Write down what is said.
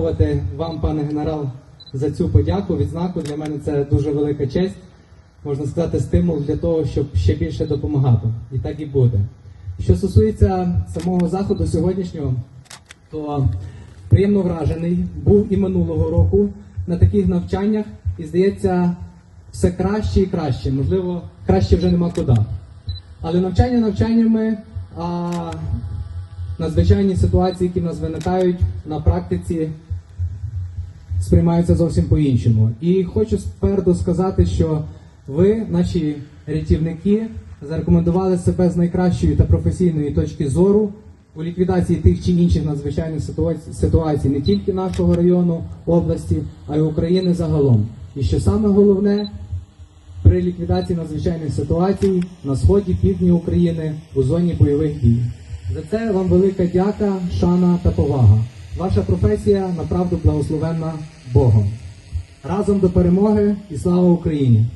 Дякувати вам, пане генерал, за цю подяку, відзнаку. Для мене це дуже велика честь. Можна сказати, стимул для того, щоб ще більше допомагати. І так і буде. Що стосується самого заходу сьогоднішнього, то приємно вражений був і минулого року на таких навчаннях, і здається, все краще і краще. Можливо, краще вже нема куди. Але навчання навчаннями, а надзвичайні ситуації, які в нас виникають на практиці, сприймаються зовсім по-іншому. І хочу спереду сказати, що ви, наші рятівники, зарекомендували себе з найкращої та професійної точки зору у ліквідації тих чи інших надзвичайних ситуацій, не тільки нашого району, області, а й України загалом. І що саме головне, при ліквідації надзвичайних ситуацій на сході півдні України у зоні бойових дій. За це вам велика дяка, шана та повага. Ваша професія направду благословенна Богом. Разом до перемоги і слава Україні!